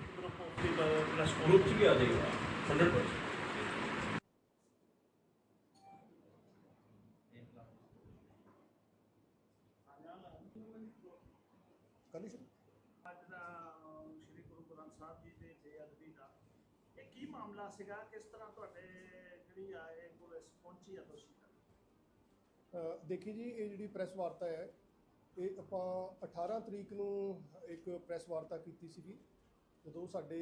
Press ਨੂੰ ਤੇ ਇੱਕ ਗਰੁੱਪ ਆਫ ਦੀ ਪ੍ਰੈਸ ਗਰੁੱਪ ਚ ਵੀ ਆ ਜਾਏਗਾ। 100% ਕੱਲ੍ਹ ਹੀ ਸ਼ੁਰੂ ਅੱਜ ਦਾ ਅਹ, ਸ਼੍ਰੀ ਗੁਰੂ ਗ੍ਰੰਥ ਸਾਹਿਬ ਜੀ ਦੇ ਬੇਅਦਬੀ ਦਾ ਇਹ ਕੀ ਮਾਮਲਾ ਸੀਗਾ? ਕਿਸ ਤਰ੍ਹਾਂ ਤੁਹਾਡੇ ਜਿਹੜੀ ਆ ਇਹ ਪੁਲਿਸ ਪਹੁੰਚੀ ਆ ਦੋਸ਼ੀ ਤੱਕ? ਅ, ਦੇਖੀ ਜੀ ਇਹ ਜਿਹੜੀ ਪ੍ਰੈਸ ਵਾਰਤਾ ਹੈ ਇਹ ਆਪਾਂ 18 ਤਰੀਕ ਨੂੰ ਇੱਕ ਪ੍ਰੈਸ ਵਾਰਤਾ ਕੀਤੀ ਸੀਗੀ। ਜਦੋਂ ਸਾਡੇ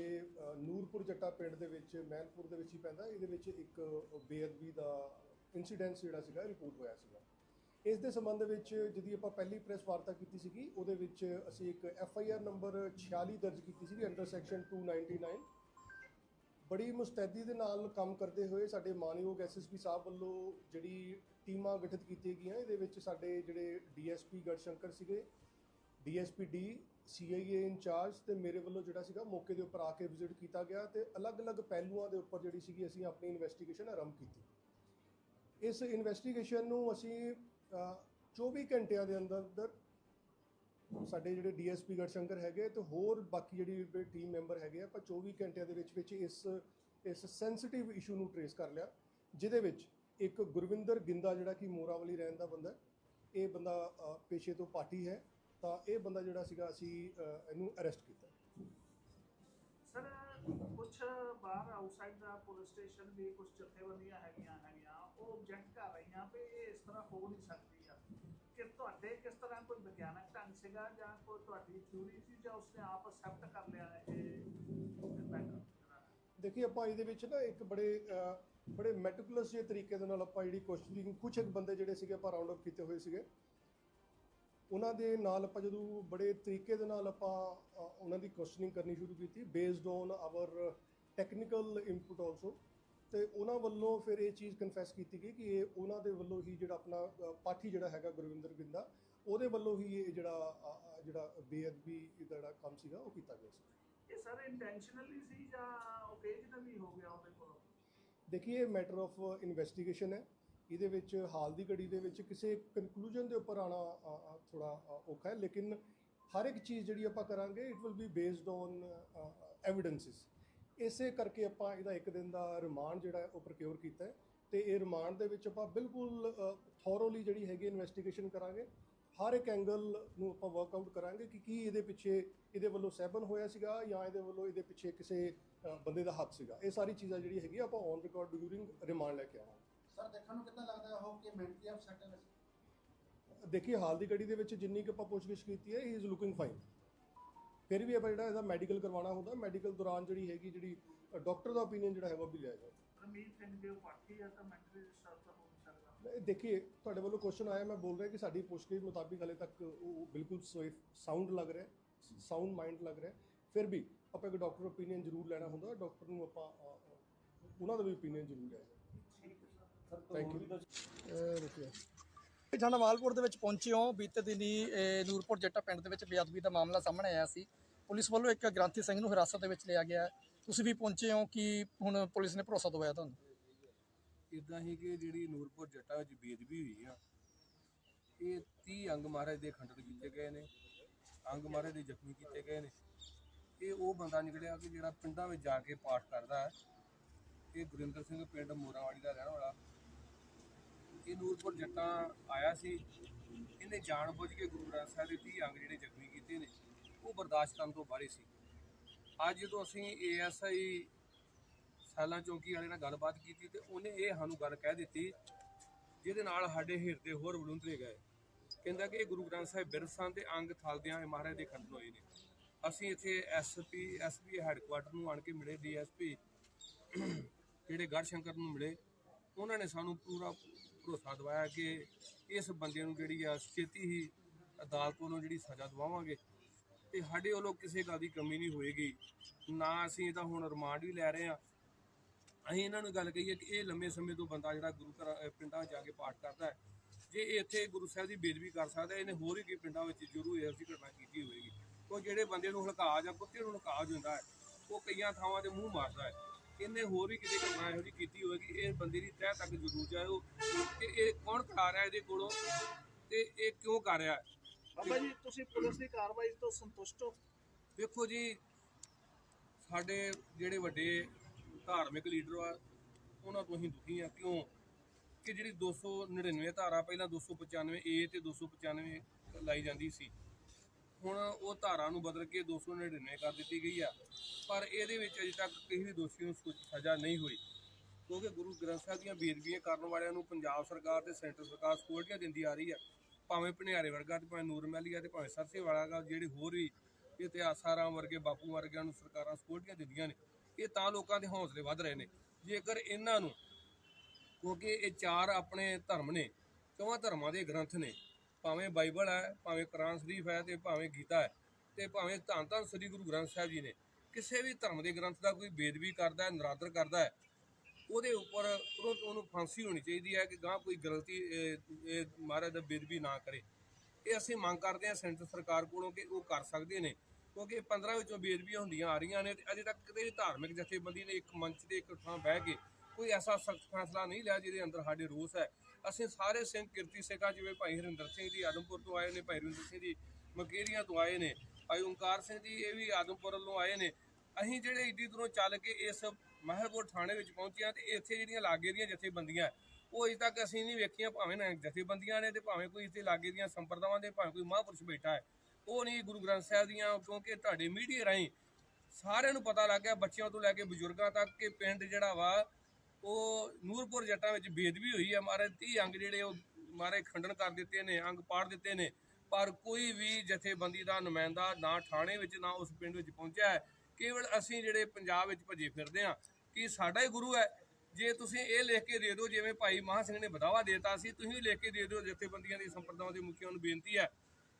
ਨੂਰਪੁਰ ਜੱਟਾ ਪਿੰਡ ਦੇ ਵਿੱਚ, ਮਹਿਲਪੁਰ ਦੇ ਵਿੱਚ ਹੀ ਪੈਂਦਾ, ਇਹਦੇ ਵਿੱਚ ਇੱਕ ਬੇਅਦਬੀ ਦਾ ਇਨਸੀਡੈਂਟ ਜਿਹੜਾ ਸੀਗਾ ਰਿਪੋਰਟ ਹੋਇਆ ਸੀਗਾ। ਇਸ ਦੇ ਸੰਬੰਧ ਵਿੱਚ ਜਿਹਦੀ ਆਪਾਂ ਪਹਿਲੀ ਪ੍ਰੈਸ ਵਾਰਤਾ ਕੀਤੀ ਸੀਗੀ, ਉਹਦੇ ਵਿੱਚ ਅਸੀਂ ਇੱਕ ਐਫ ਆਈ ਆਰ ਨੰਬਰ 46 ਦਰਜ ਕੀਤੀ ਸੀਗੀ ਅੰਡਰ ਸੈਕਸ਼ਨ 299 ਬੜੀ ਮੁਸਤੈਦੀ ਦੇ ਨਾਲ ਕੰਮ ਕਰਦੇ ਹੋਏ ਸਾਡੇ ਮਾਨਯੋਗ ਐਸਐਸਪੀ ਸਾਹਿਬ ਵੱਲੋਂ ਜਿਹੜੀ ਟੀਮਾਂ ਗਠਿਤ ਕੀਤੀਆਂ ਗਈਆਂ, ਇਹਦੇ ਵਿੱਚ ਸਾਡੇ ਜਿਹੜੇ ਡੀਐਸਪੀ ਗੜਸ਼ੰਕਰ ਸੀਗੇ ਡੀਐਸਪੀ ਡੀ ਸੀਆਈਏ ਇੰਚਾਰਜ ਤੇ ਮੇਰੇ ਵੱਲੋਂ ਜਿਹੜਾ ਸੀਗਾ ਮੌਕੇ ਦੇ ਉੱਪਰ ਆ ਕੇ ਵਿਜ਼ਿਟ ਕੀਤਾ ਗਿਆ ਤੇ ਅਲੱਗ-ਅਲੱਗ ਪਹਿਲੂਆਂ ਦੇ ਉੱਪਰ ਜਿਹੜੀ ਸੀਗੀ ਅਸੀਂ ਆਪਣੀ ਇਨਵੈਸਟੀਗੇਸ਼ਨ ਆਰੰਭ ਕੀਤੀ। ਇਸ ਇਨਵੈਸਟੀਗੇਸ਼ਨ ਨੂੰ ਅਸੀਂ ਅ, 24 ਘੰਟਿਆਂ ਦੇ ਅੰਦਰ ਅੰਦਰ ਸਾਡੇ ਜਿਹੜੇ ਡੀਐਸਪੀ ਗੜਸ਼ੰਕਰ ਹੈਗੇ ਤੇ ਹੋਰ ਬਾਕੀ ਜਿਹੜੀ ਟੀਮ ਮੈਂਬਰ ਹੈਗੇ ਆ ਆਪਾਂ 24 ਘੰਟਿਆਂ ਦੇ ਵਿੱਚ ਵਿੱਚ ਇਸ ਇਸ ਸੈਂਸਿਟਿਵ ਇਸ਼ੂ ਨੂੰ ਟਰੇਸ ਕਰ ਲਿਆ ਜਿਹਦੇ ਵਿੱਚ ਇੱਕ ਗੁਰਵਿੰਦਰ ਗਿੰਦਾ ਜਿਹੜਾ ਕਿ ਮੋਰਾਵਲੀ ਰਹਿਣ ਦਾ ਬੰਦਾ ਇਹ ਬੰਦਾ ਪੇਸ਼ੇ ਤੋਂ ਪਾਰਟੀ ਹੈ। ਤਾਂ ਇਹ ਬੰਦਾ ਜਿਹੜਾ ਸੀਗਾ ਅਸੀਂ ਅ, ਇਹਨੂੰ ਅਰੈਸਟ ਕੀਤਾ। ਸਰ ਕੁਝ ਬਾਹਰ ਆਊਟਸਾਈਡ ਦਾ ਪੁਲਿਸ ਸਟੇਸ਼ਨ ਵੀ ਕੁਝ ਜਥੇਬੰਦੀਆਂ ਹੈਗੀਆਂ ਹੈਗੀਆਂ ਉਹ ਆਬਜੈਕਟ ਕਰ ਰਹੀਆਂ ਵੀ ਇਹ ਇਸ ਤਰ੍ਹਾਂ ਹੋ ਨਹੀਂ ਸਕਦੀ ਆ। ਕਿ ਤੁਹਾਡੇ ਕਿਸ ਤਰ੍ਹਾਂ ਕੋਈ ਵਿਗਿਆਨਕ ਢੰਗ ਸੀਗਾ ਜਾਂ ਕੋਈ ਤੁਹਾਡੀ ਥਿਊਰੀ ਸੀ ਜਾਂ ਉਸਨੇ ਆਪ ਅਸੈਪਟ ਕਰ ਲਿਆ ਇਹ ਮੈਟਰ ਦੇਖੀ ਆਪਾਂ ਇਹਦੇ ਵਿੱਚ ਨਾ ਇੱਕ ਬੜੇ ਅ, ਬੜੇ ਮੈਟੀਕੂਲਸ ਜਿਹੇ ਤਰੀਕੇ ਦੇ ਨਾਲ ਆਪਾਂ ਜਿਹੜੀ ਕੁਐਸਚਨਿੰਗ ਕੁਝ ਇੱਕ ਬੰਦੇ ਜਿਹੜੇ ਸੀਗੇ ਆਪਾਂ ਰਾਉਂਡ ਅਪ ਕੀਤੇ ਹੋਏ ਸੀਗੇ। ਉਹਨਾਂ ਦੇ ਨਾਲ ਆਪਾਂ ਜਦੋਂ ਬੜੇ ਤਰੀਕੇ ਦੇ ਨਾਲ ਆਪਾਂ ਉਹਨਾਂ ਦੀ ਕੁਐਸਚਨਿੰਗ ਕਰਨੀ ਸ਼ੁਰੂ ਕੀਤੀ based on our technical input also ਤੇ ਉਹਨਾਂ ਵੱਲੋਂ ਫਿਰ ਇਹ ਚੀਜ਼ ਕਨਫੈਸ ਕੀਤੀ ਗਈ ਕਿ ਇਹ ਉਹਨਾਂ ਦੇ ਵੱਲੋਂ ਹੀ ਜਿਹੜਾ ਆਪਣਾ ਪਾਠੀ ਜਿਹੜਾ ਹੈਗਾ ਗੁਰਵਿੰਦਰ ਗਿੰਦਾ ਉਹਦੇ ਵੱਲੋਂ ਹੀ ਇਹ ਜਿਹੜਾ ਜਿਹੜਾ ਬੇਅਦਬੀ ਦਾ ਜਿਹੜਾ ਕੰਮ ਸੀਗਾ ਉਹ ਕੀਤਾ ਗਿਆ ਸੀ। ਇਹ ਸਰ ਇੰਟੈਂਸ਼ਨਲੀ ਸੀ ਜਾਂ ਓਕੇਜਨਲੀ ਹੋ ਗਿਆ ਉਹਦੇ ਕੋਲੋਂ? ਦੇਖੀਏ ਮੈਟਰ ਆਫ ਇਨਵੈਸਟੀਗੇਸ਼ਨ ਹੈ। ਇਹਦੇ ਵਿੱਚ ਹਾਲ ਦੀ ਘੜੀ ਦੇ ਵਿੱਚ ਕਿਸੇ ਕਨਕਲੂਜਨ ਦੇ ਉੱਪਰ ਆਣਾ ਥੋੜਾ ਔਖਾ ਹੈ। ਲੇਕਿਨ ਹਰ ਇੱਕ ਚੀਜ਼ ਜਿਹੜੀ ਆਪਾਂ ਕਰਾਂਗੇ it will be based on evidences ਇਸੇ ਕਰਕੇ ਆਪਾਂ ਇਹਦਾ ਇੱਕ ਦਿਨ ਦਾ ਰਿਮਾਂਡ ਜਿਹੜਾ ਉਹ ਪ੍ਰੋਕਿਉਰ ਕੀਤਾ ਹੈ। ਤੇ ਇਹ ਰਿਮਾਂਡ ਦੇ ਵਿੱਚ ਆਪਾਂ ਬਿਲਕੁਲ ਥੋਰੋਲੀ ਜਿਹੜੀ ਹੈਗੀ ਇਨਵੈਸਟੀਗੇਸ਼ਨ ਕਰਾਂਗੇ। ਹਰ ਇੱਕ ਐਂਗਲ ਨੂੰ ਆਪਾਂ ਵਰਕਆਊਟ ਕਰਾਂਗੇ ਕਿ ਕੀ ਇਹਦੇ ਪਿੱਛੇ ਇਹਦੇ ਵੱਲੋਂ ਸਹਿਬਨ ਹੋਇਆ ਸੀਗਾ ਜਾਂ ਇਹਦੇ ਵੱਲੋਂ ਇਹਦੇ ਪਿੱਛੇ ਕਿਸੇ ਬੰਦੇ ਦਾ ਹੱਥ ਸੀਗਾ। ਇਹ ਸਾਰੀ ਚੀਜ਼ਾਂ ਜਿਹੜੀ ਹੈਗੀ ਆਪਾਂ ਔਨ ਰਿਕਾਰਡ ਡਿਊਰਿੰਗ ਰਿਮਾਂਡ ਲੈ ਕੇ ਆਵਾਂਗੇ। ਸਰ ਦੇਖਣ ਨੂੰ ਕਿੱਦਾਂ ਲੱਗਦਾ ਉਹ ਕਿ ਮੈਂਟਲੀ ਅਪਸੈਟ ਹੈ? ਵੈਸੇ ਦੇਖੀਏ ਹਾਲ ਦੀ ਘੜੀ ਦੇ ਵਿੱਚ ਜਿੰਨੀ ਕਿ ਆਪਾਂ ਪੁੱਛਗਿੱਛ ਕੀਤੀ ਹੈ ਹੀ ਇਜ਼ ਲੁਕਿੰਗ ਫਾਈਨ ਫਿਰ ਵੀ ਆਪਾਂ ਜਿਹੜਾ ਇਹਦਾ ਮੈਡੀਕਲ ਕਰਵਾਉਣਾ ਹੁੰਦਾ ਮੈਡੀਕਲ ਦੌਰਾਨ ਜਿਹੜੀ ਹੈਗੀ ਜਿਹੜੀ ਡਾਕਟਰ ਦਾ ਓਪੀਨੀਅਨ ਜਿਹੜਾ ਹੈਗਾ ਉਹ ਵੀ ਲਿਆ ਜਾਏ ਰਮੀਤ ਸਿੰਘ ਦੇ ਉਹ ਪਾਰਟੀ ਆ ਤਾਂ ਮੈਂਟਲੀ ਡਿਸਟਰਬ ਤਾਂ ਹੋ ਨਹੀਂ ਸਕਦਾ ਦੇਖੀਏ ਤੁਹਾਡੇ ਵੱਲੋਂ ਕੁਐਸਚਨ ਆਇਆ ਮੈਂ ਬੋਲ ਰਿਹਾ ਕਿ ਸਾਡੀ ਪੁੱਛਗਿੱਛ ਮੁਤਾਬਿਕ ਹਲੇ ਤੱਕ ਉਹ ਬਿਲਕੁਲ ਸਾਊਂਡ ਲੱਗ ਰਿਹਾ ਸਾਊਂਡ ਮਾਈਂਡ ਲੱਗ ਰਿਹਾ। ਫਿਰ ਵੀ ਆਪਾਂ ਇੱਕ ਡਾਕਟਰ ਓਪੀਨੀਅਨ ਜ਼ਰੂਰ ਲੈਣਾ ਹੁੰਦਾ ਡਾਕਟਰ ਨੂੰ ਆਪਾਂ ਅ, ਅ, ਉਹਨਾਂ ਦਾ ਵੀ ਓਪੀਨੀਅਨ ਜ਼ਰੂਰ ਲਿਆ ਸਰ ਥੈਂਕ ਯੂ ਜਨ ਮਾਲਪੁਰ ਦੇ ਵਿੱਚ ਪਹੁੰਚੇ ਹੋ। ਬੀਤੇ ਦਿਨੀ ਨੂਰਪੁਰ ਜੱਟਾ ਪਿੰਡ ਦੇ ਵਿੱਚ ਬੇਅਦਬੀ ਦਾ ਮਾਮਲਾ ਸਾਹਮਣੇ ਆਇਆ ਸੀ। ਪੁਲਿਸ ਵੱਲੋਂ ਇੱਕ ਗ੍ਰਾਂਥੀ ਸਿੰਘ ਨੂੰ ਹਿਰਾਸਤ ਦੇ ਵਿੱਚ ਲਿਆ ਗਿਆ। ਤੁਸੀਂ ਵੀ ਪਹੁੰਚੇ ਹੋ ਕਿ ਹੁਣ ਪੁਲਿਸ ਨੇ ਭਰੋਸਾ ਦਵਾਇਆ ਤੁਹਾਨੂੰ? ਇਦਾਂ ਹੀ ਕਿ ਜਿਹੜੀ ਨੂਰਪੁਰ ਜੱਟਾ ਵਿੱਚ ਬੇਦਬੀ ਹੋਈ ਆ ਇਹ 30 ਅੰਗ ਮਹਾਰਾਜ ਦੇ ਖੰਡਨ ਕੀਤੇ ਗਏ ਨੇ ਅੰਗ ਮਹਾਰਾਜ ਦੇ ਜ਼ਖਮੀ ਕੀਤੇ ਗਏ ਨੇ। ਇਹ ਉਹ ਬੰਦਾ ਨਿਕਲਿਆ ਕਿ ਜਿਹੜਾ ਪਿੰਡਾਂ ਵਿੱਚ ਜਾ ਕੇ ਪਾਠ ਕਰਦਾ ਹੈ। ਇਹ ਗੁਰਿੰਦਰ ਸਿੰਘ ਪਿੰਡ ਮੋਰਾਵਾੜੀ ਦਾ ਰਹਿਣ ਵਾਲਾ। ਇਹ ਨੂਰਪੁਰ ਜੱਟਾ ਆਇਆ ਸੀ, ਇਹਨੇ ਜਾਣਬੁੱਝ ਕੇ ਗੁਰੂ ਗ੍ਰੰਥ ਸਾਹਿਬ ਦੇ 30 ਅੰਗ ਜਿਹੜੇ ਜ਼ਖਮੀ ਕੀਤੇ ਨੇ, ਉਹ ਬਰਦਾਸ਼ਤ ਕਰਨ ਤੋਂ ਬਾਹਰ ਸੀ। ਅੱਜ ਜਦੋਂ ਅਸੀਂ ਏਐਸਆਈ ਸਾਲਾਂ ਚੌਂਕੀ ਵਾਲੇ ਨਾਲ ਗੱਲਬਾਤ ਕੀਤੀ ਤੇ ਉਹਨੇ ਇਹ ਸਾਨੂੰ ਗੱਲ ਕਹਿ ਦਿੱਤੀ, ਜਿਹਦੇ ਨਾਲ ਸਾਡੇ ਹਿਰਦੇ ਹੋਰ ਬਲੁੰਦਰੇ ਗਏ। ਕਹਿੰਦਾ ਕਿ ਇਹ ਗੁਰੂ ਗ੍ਰੰਥ ਸਾਹਿਬ ਬਿਰਸਾਂ ਤੇ ਅੰਗ ਥਲਦਿਆਂ ਮਹਾਰਾਜ ਦੇ ਖੰਡਨ ਹੋਏ ਨੇ। ਅਸੀਂ ਇੱਥੇ ਐਸਪੀ ਐਸਪੀ ਹੈੱਡਕੁਆਟਰ ਨੂੰ ਆਣ ਕੇ ਮਿਲੇ ਡੀਐਸਪੀ ਜਿਹੜੇ ਗੜਸ਼ੰਕਰ ਨੂੰ ਮਿਲੇ, ਉਹਨਾਂ ਨੇ ਸਾਨੂੰ ਪੂਰਾ ਭਰੋਸਾ ਦਿਵਾਇਆ ਕਿ ਇਸ ਬੰਦੇ ਨੂੰ ਜਿਹੜੀ ਆ ਛੇਤੀ ਹੀ ਅਦਾਲਤ ਵੱਲੋਂ ਜਿਹੜੀ ਸਜ਼ਾ ਦਿਵਾਵਾਂਗੇ। ਤੇ ਸਾਡੇ ਵੱਲੋਂ ਕਿਸੇ ਗੱਲ ਦੀ ਕਮੀ ਨਹੀਂ ਹੋਏਗੀ। ਨਾ ਅਸੀਂ ਇਹਦਾ ਹੁਣ ਰਿਮਾਂਡ ਵੀ ਲੈ ਰਹੇ ਹਾਂ। ਅਸੀਂ ਇਹਨਾਂ ਨੂੰ ਗੱਲ ਕਹੀਏ ਕਿ ਇਹ ਲੰਮੇ ਸਮੇਂ ਤੋਂ ਬੰਦਾ ਜਿਹੜਾ ਗੁਰੂ ਘਰ ਪਿੰਡਾਂ 'ਚ ਜਾ ਕੇ ਪਾਠ ਕਰਦਾ ਹੈ। ਜੇ ਇੱਥੇ ਗੁਰੂ ਸਾਹਿਬ ਦੀ ਬੇਦਬੀ ਕਰ ਸਕਦਾ ਇਹਨੇ ਹੋਰ ਹੀ ਕੀ ਪਿੰਡਾਂ ਵਿੱਚ ਜ਼ਰੂਰ ਇਹ ਅਸੀਂ ਘਟਨਾ ਕੀਤੀ ਹੋਏਗੀ। ਉਹ ਜਿਹੜੇ ਬੰਦੇ ਨੂੰ ਹਲਕਾ ਜਾਂ ਕੁੱਤੇ ਨੂੰ ਹਲਕਾ ਜਾਂਦਾ ਹੈ, ਉਹ ਕਈਆਂ ਥਾਵਾਂ ਤੇ ਮੂੰਹ ਮਾਰਦਾ ਹੈ। ਇਹਨੇ ਹੋਰ ਵੀ ਕਿਤੇ ਘਟਨਾ ਇਹੋ ਜਿਹੀ ਕੀਤੀ ਹੋਏਗੀ ਇਹ ਬੰਦੇ ਦੀ ਤਹਿ ਤੱਕ ਜ਼ਰੂਰ ਜਾਇਓ ਕਿ ਇਹ ਕੌਣ ਕਰਾ ਰਿਹਾ ਇਹਦੇ ਕੋਲੋਂ ਤੇ ਇਹ ਕਿਉਂ ਕਰ ਰਿਹਾ? ਬਾਬਾ ਜੀ ਤੁਸੀਂ ਪੁਲਿਸ ਦੀ ਕਾਰਵਾਈ ਤੋਂ ਸੰਤੁਸ਼ਟ ਹੋ? ਵੇਖੋ ਜੀ ਸਾਡੇ ਜਿਹੜੇ ਵੱਡੇ ਧਾਰਮਿਕ ਲੀਡਰ ਆ ਉਹਨਾਂ ਤੋਂ ਅਸੀਂ ਦੁਖੀ ਆ। ਕਿਉਂ? ਕਿ ਜਿਹੜੀ 299 ਧਾਰਾ ਪਹਿਲਾਂ 295 ਏ ਤੇ 295 ਲਾਈ ਜਾਂਦੀ ਸੀ ਹੁਣ ਉਹ ਧਾਰਾ ਨੂੰ ਬਦਲ ਕੇ 299 ਕਰ ਦਿੱਤੀ ਗਈ ਆ, ਪਰ ਇਹਦੇ ਵਿੱਚ ਅਜੇ ਤੱਕ ਕਿਸੇ ਵੀ ਦੋਸ਼ੀ ਨੂੰ ਸਜ਼ਾ ਨਹੀਂ ਹੋਈ। ਕਿਉਂਕਿ ਗੁਰੂ ਗ੍ਰੰਥ ਸਾਹਿਬ ਦੀਆਂ ਬੇਦਬੀਆਂ ਕਰਨ ਵਾਲਿਆਂ ਨੂੰ ਪੰਜਾਬ ਸਰਕਾਰ ਤੇ ਸੈਂਟਰ ਸਰਕਾਰ ਸਕਿਉਰਟੀਆਂ ਦਿੰਦੀ ਆ ਰਹੀ ਆ। ਭਾਵੇਂ ਭਨਿਆਰੇ ਵਰਗਾ ਤੇ ਭਾਵੇਂ ਨੂਰਮਹਿਲੀਆ ਤੇ ਭਾਵੇਂ ਸਰਸੇ ਵਾਲਾ ਜਿਹੜੇ ਹੋਰ ਵੀ ਇਤਿਹਾਸਾਰਾਮ ਵਰਗੇ, ਬਾਪੂ ਵਰਗਿਆਂ ਨੂੰ ਸਰਕਾਰਾਂ ਸਕਿਉਰਟੀਆਂ ਦਿੰਦੀਆਂ ਨੇ, ਇਹ ਤਾਂ ਲੋਕਾਂ ਦੇ ਹੌਸਲੇ ਵੱਧ ਰਹੇ ਨੇ। ਜੇਕਰ ਇਹਨਾਂ ਨੂੰ, ਕਿਉਂਕਿ ਇਹ ਚਾਰ ਆਪਣੇ ਧਰਮ ਨੇ, ਚੌਹਾਂ ਧਰਮਾਂ ਦੇ ਗ੍ਰੰਥ ਨੇ ਭਾਵੇਂ ਬਾਈਬਲ ਹੈ, ਭਾਵੇਂ ਕੁਰਾਨ ਸ਼ਰੀਫ ਹੈ ਤੇ ਭਾਵੇਂ ਗੀਤਾ ਹੈ ਤੇ ਭਾਵੇਂ ਧੰਨ ਧੰਨ ਸ੍ਰੀ ਗੁਰੂ ਗ੍ਰੰਥ ਸਾਹਿਬ ਜੀ ਨੇ ਕਿਸੇ ਵੀ ਧਰਮ ਦੇ ਗ੍ਰੰਥ ਦਾ ਕੋਈ ਬੇਦਬੀ ਕਰਦਾ ਹੈ, ਨਰਾਦਰ ਕਰਦਾ ਹੈ, ਉਹਦੇ ਉੱਪਰ ਤੁਰੰਤ ਉਹਨੂੰ ਫਾਂਸੀ ਹੋਣੀ ਚਾਹੀਦੀ ਹੈ ਕਿ ਗਾਂ ਕੋਈ ਗਲਤੀ, ਇਹ- ਮਹਾਰਾਜ ਦਾ ਬੇਦਬੀ ਨਾ ਕਰੇ। ਇਹ ਅਸੀਂ ਮੰਗ ਕਰਦੇ ਹਾਂ ਸੈਂਟਰ ਸਰਕਾਰ ਕੋਲੋਂ ਕਿ ਉਹ ਕਰ ਸਕਦੇ ਨੇ, ਕਿਉਂਕਿ 15 ਵਿੱਚੋਂ ਬੇਦਬੀਆਂ ਹੁੰਦੀਆਂ ਆ ਰਹੀਆਂ ਨੇ ਤੇ ਅਜੇ ਤੱਕ ਕਿਤੇ ਵੀ ਧਾਰਮਿਕ ਜਥੇਬੰਦੀ ਨੇ ਇੱਕ ਮੰਚ ਤੇ ਇੱਕ ਥਾਂ ਬਹਿ ਕੇ ਕੋਈ ਐਸਾ ਸਖਤ ਫੈਸਲਾ ਨਹੀਂ ਲਿਆ ਜਿਹਦੇ ਅੰਦਰ ਸਾਡੇ ਰੋਸ ਹੈ। ਅਸੀਂ ਸਾਰੇ ਸਿੰਘ ਕਿਰਤੀ ਸਿੰਘਾਂ ਜਿਵੇਂ ਭਾਈ ਹਰਿੰਦਰ ਸਿੰਘ ਜੀ ਆਦਮਪੁਰ ਤੋਂ ਆਏ ਨੇ, ਭਾਈ ਹਰਿੰਦਰ ਸਿੰਘ ਜੀ ਮਕੇਰੀਆਂ ਤੋਂ ਆਏ ਨੇ, ਭਾਈ ਓਮਕਾਰ ਸਿੰਘ ਜੀ ਇਹ ਵੀ ਆਦਮਪੁਰ ਵੱਲੋਂ ਆਏ ਨੇ। ਅਸੀਂ ਜਿਹੜੇ ਏਡੀ ਦੂਰੋਂ ਚੱਲ ਕੇ ਇਸ ਮਹਿਲਪੁਰ ਥਾਣੇ ਵਿੱਚ ਪਹੁੰਚੇ ਹਾਂ ਤੇ ਇੱਥੇ ਜਿਹੜੀਆਂ ਲਾਗੇ ਦੀਆਂ ਜਥੇਬੰਦੀਆਂ, ਉਹ ਅਜੇ ਤੱਕ ਅਸੀਂ ਨਹੀਂ ਵੇਖੀਆਂ, ਭਾਵੇਂ ਨਾ ਜਥੇਬੰਦੀਆਂ ਨੇ ਤੇ ਭਾਵੇਂ ਕੋਈ ਇੱਥੇ ਲਾਗੇ ਦੀਆਂ ਸੰਪਰਦਾਵਾਂ ਦੇ, ਭਾਵੇਂ ਕੋਈ ਮਹਾਂਪੁਰਸ਼ ਬੈਠਾ ਹੈ। ਉਹ ਨਹੀਂ ਗੁਰੂ ਗ੍ਰੰਥ ਸਾਹਿਬ ਦੀਆਂ, ਕਿਉਂਕਿ ਤੁਹਾਡੇ ਮੀਡੀਆ ਰਾਹੀਂ ਸਾਰਿਆਂ ਨੂੰ ਪਤਾ ਲੱਗ ਗਿਆ, ਬੱਚਿਆਂ ਤੋਂ ਲੈ ਕੇ ਬਜ਼ੁਰਗਾਂ ਤੱਕ, ਕਿ ਪਿੰਡ ਜਿਹੜਾ ਵਾ ਉਹ ਨੂਰਪੁਰ ਜੱਟਾਂ ਵਿੱਚ ਬੇਦਬੀ ਹੋਈ ਹੈ। ਮਹਾਰਾਜ 30 ਅੰਗ ਜਿਹੜੇ ਉਹ ਮਹਾਰਾਜ ਖੰਡਨ ਕਰ ਦਿੱਤੇ ਨੇ, ਅੰਗ ਪਾੜ ਦਿੱਤੇ ਨੇ। ਪਰ ਕੋਈ ਵੀ ਜਥੇਬੰਦੀ ਦਾ ਨੁਮਾਇੰਦਾ ਨਾ ਥਾਣੇ ਵਿੱਚ, ਨਾ ਉਸ ਪਿੰਡ ਵਿੱਚ ਪਹੁੰਚਿਆ ਹੈ। ਕੇਵਲ ਅਸੀਂ ਜਿਹੜੇ ਪੰਜਾਬ ਵਿੱਚ ਭੱਜੇ ਫਿਰਦੇ ਹਾਂ ਕਿ ਸਾਡਾ ਹੀ ਗੁਰੂ ਹੈ। ਜੇ ਤੁਸੀਂ ਇਹ ਲਿਖ ਕੇ ਦੇ ਦਿਓ, ਜਿਵੇਂ ਭਾਈ ਮਹਾਂ ਸਿੰਘ ਨੇ ਬਦਾਵਾ ਦੇਤਾ ਸੀ, ਤੁਸੀਂ ਵੀ ਲਿਖ ਕੇ ਦੇ ਦਿਓ, ਜਥੇਬੰਦੀਆਂ ਦੀ ਸੰਪਰਦਾਵਾਂ ਦੇ ਮੁਖੀਆਂ ਨੂੰ ਬੇਨਤੀ ਹੈ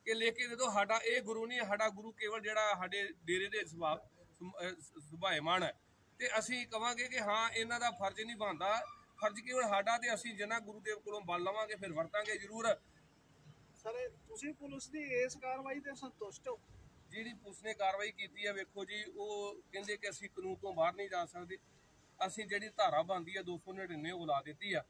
ਕਿ ਲਿਖ ਕੇ ਦੇ ਦਿਓ, ਸਾਡਾ ਇਹ ਗੁਰੂ ਨਹੀਂ ਸਾਡਾ ਗੁਰੂ ਕੇਵਲ ਜਿਹੜਾ ਸਾਡੇ ਡੇਰੇ ਦੇ ਸੁਭਾਅ ਸੁਭ- ਸੁਭਾਏਮਾਨ ਹੈ। ਤੇ ਅਸੀਂ ਕਵਾਂਗੇ ਕਿ ਹਾਂ ਇਹਨਾਂ ਦਾ ਫਰਜ਼ ਨਹੀਂ ਬਣਦਾ। ਫਰਜ਼ ਕੇਵਲ ਸਾਡਾ ਤੇ ਅਸੀਂ ਜਿੰਨਾ ਗੁਰੂ ਦੇਵ ਕੋਲੋਂ ਬਲ ਲਵਾਂਗੇ ਫਿਰ ਵਰਤਾਂਗੇ ਜ਼ਰੂਰ। ਸਰ ਤੁਸੀਂ ਪੁਲਿਸ ਦੀ ਇਸ ਕਾਰਵਾਈ ਤੇ ਸੰਤੁਸ਼ਟ ਹੋ? ਜਿਹੜੀ ਪੁਲਿਸ ਨੇ ਕਾਰਵਾਈ ਕੀਤੀ ਹੈ ਵੇਖੋ ਜੀ ਉਹ ਕਹਿੰਦੇ ਕਿ ਅਸੀਂ ਕਾਨੂੰਨ ਤੋਂ ਬਾਹਰ ਨਹੀਂ ਜਾ ਸਕਦੇ। ਅਸੀਂ ਜਿਹੜੀ ਧਾਰਾ ਬਣਦੀ ਹੈ 299 ਉਹ ਲਾ ਦਿੱਤੀ ਆ।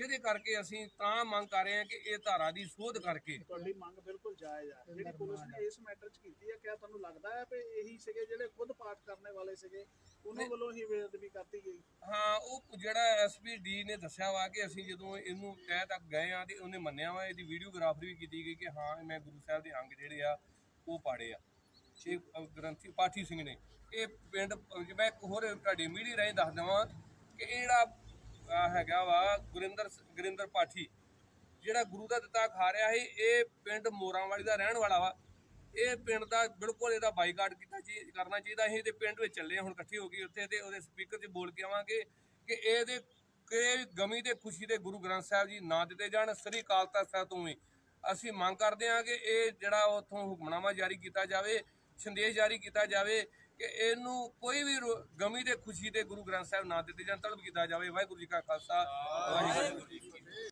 ਜਿਹਦੇ ਕਰਕੇ ਅਸੀਂ ਤਾਂ ਮੰਗ ਕਰ ਰਹੇ ਹਾਂ ਕਿ ਇਹ ਧਾਰਾ ਦੀ ਸੋਧ ਕਰਕੇ ਤੁਹਾਡੀ ਮੰਗ ਬਿਲਕੁਲ ਜਾਇਜ਼ ਹੈ ਜਿਹੜੀ ਪੁਲਿਸ ਨੇ ਇਸ ਮੈਟਰ 'ਚ ਕੀਤੀ ਹੈ ਕਿਆ ਤੁਹਾਨੂੰ ਲੱਗਦਾ ਹੈ ਕਿ ਇਹੀ ਸੀਗੇ ਜਿਹੜੇ ਖੁਦ ਪਾਠ ਕਰਨੇ ਵਾਲੇ ਸੀਗੇ? ਉਹਨਾਂ ਵੱਲੋਂ ਹੀ ਬੇਅਦਬੀ ਕਰਤੀ ਗਈ? ਹਾਂ ਉਹ ਜਿਹੜਾ ਐਸਪੀਡੀ ਨੇ ਦੱਸਿਆ ਵਾ ਕਿ ਅਸੀਂ ਜਦੋਂ ਇਹਨੂੰ ਤਹਿ ਤੱਕ ਗਏ ਆ ਤੇ ਉਹਨੇ ਮੰਨਿਆ ਵਾ ਇਹਦੀ ਵੀਡੀਓਗ੍ਰਾਫਰੀ ਵੀ ਕੀਤੀ ਗਈ ਕਿ ਹਾਂ ਮੈਂ ਗੁਰੂ ਸਾਹਿਬ ਦੇ ਅੰਗ ਜਿਹੜੇ ਆ ਉਹ ਪਾੜੇ ਆ। ਇਹ ਗ੍ਰੰਥੀ ਪਾਠੀ ਸਿੰਘ ਨੇ। ਇਹ ਪਿੰਡ ਮੈਂ ਇੱਕ ਹੋਰ ਤੁਹਾਡੀ ਮੀਡੀਆ ਰਾਹੀਂ ਦੱਸ ਦਵਾਂ ਕਿ ਇਹ ਜਿਹੜਾ ਹੈਗਾ ਵਾ ਗੁਰਿੰਦਰ ਗੁਰਿੰਦਰ ਪਾਠੀ, ਜਿਹੜਾ ਗੁਰੂ ਦਾ ਦਿੱਤਾ ਖਾ ਰਿਹਾ ਸੀ, ਇਹ ਪਿੰਡ ਮੋਰਾਂਵਾਲੀ ਦਾ ਰਹਿਣ ਵਾਲਾ ਵਾ। ਇਹ ਪਿੰਡ ਦਾ ਬਿਲਕੁਲ ਇਹਦਾ ਬਾਈਕਾਟ ਕੀਤਾ ਚੀ, ਕਰਨਾ ਚਾਹੀਦਾ ਸੀ ਤੇ ਪਿੰਡ ਵਿੱਚ ਚੱਲੇ, ਹੁਣ ਇਕੱਠੇ ਹੋ ਗਏ ਉੱਥੇ ਤੇ ਉਹਦੇ ਸਪੀਕਰ 'ਚ ਬੋਲ ਕੇ ਆਵਾਂਗੇ ਕਿ ਇਹਦੇ ਕਿ ਗਮੀ ਤੇ ਖੁਸ਼ੀ ਦੇ ਗੁਰੂ ਗ੍ਰੰਥ ਸਾਹਿਬ ਜੀ ਨਾ ਦਿੱਤੇ ਜਾਣ, ਸ੍ਰੀ ਅਕਾਲ ਤਖਤ ਸਾਹਿਬ ਤੋਂ ਵੀ। ਅਸੀਂ ਮੰਗ ਕਰਦੇ ਹਾਂ ਕਿ ਇਹ ਜਿਹੜਾ ਉਥੋਂ ਹੁਕਮਨਾਮਾ ਜਾਰੀ ਕੀਤਾ ਜਾਵੇ, ਸੰਦੇਸ਼ ਜਾਰੀ ਕੀਤਾ ਜਾਵੇ ਕਿ ਇਹਨੂੰ ਕੋਈ ਵੀ ਗਮੀ ਤੇ ਖੁਸ਼ੀ ਤੇ ਗੁਰੂ ਗ੍ਰੰਥ ਸਾਹਿਬ ਨਾ ਦਿੱਤੇ ਜਾਣ, ਤਲਬ ਕੀਤਾ ਜਾਵੇ। ਵਾਹਿਗੁਰੂ ਜੀ ਕਾ ਖਾਲਸਾ, ਵਾਹਿਗੁਰੂ ਜੀ ਕੀ ਫਤਿਹ।